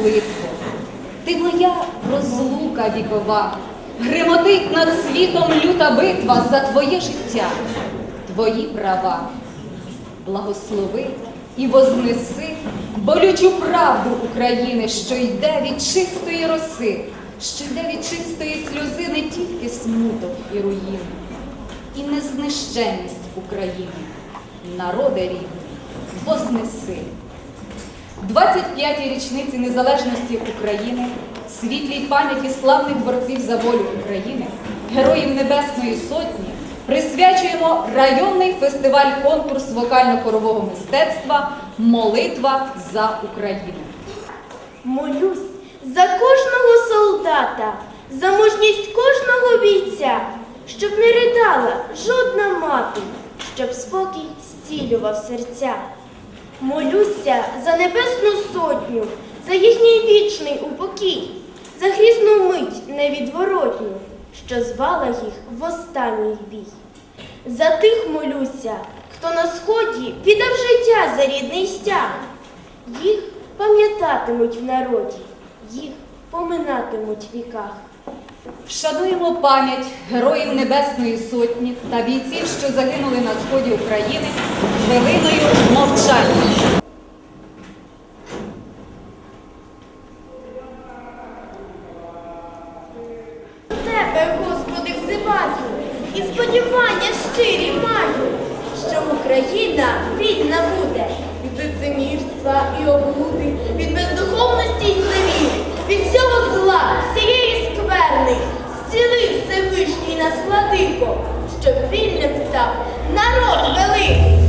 молитву. Ти моя розлука вікова, гримотить над світом люта битва за твоє життя, твої права. Благослови і вознеси болючу правду України, що йде від чистої роси, що йде від чистої сльози не тільки смуток і руїни, і незнищенність України, народи рідний, вознеси. 25-й річниці незалежності України, світлій пам'яті славних борців за волю України, героїв Небесної Сотні, присвячуємо районний фестиваль-конкурс вокально-хорового мистецтва Молитва за Україну. Молюсь за кожного солдата, за мужність кожного бійця, щоб не ридала жодна мати, щоб спокій зцілював серця. Молюся за небесну сотню, за їхній вічний упокій, за грізну мить невідворотню, що звала їх в останній бій. За тих молюся, хто на сході віддав життя за рідний стяг. Їх пам'ятатимуть в народі, їх поминатимуть в віках. Вшануємо пам'ять героїв Небесної Сотні та бійців, що загинули на сході України хвилиною мовчання. Тебе, Господи, взиваю, і сподівання щирі маю, що Україна вільна буде від лицемірства і облуди, від бездуховності й зневіри, від всього владико, щоб вільним став народ великий.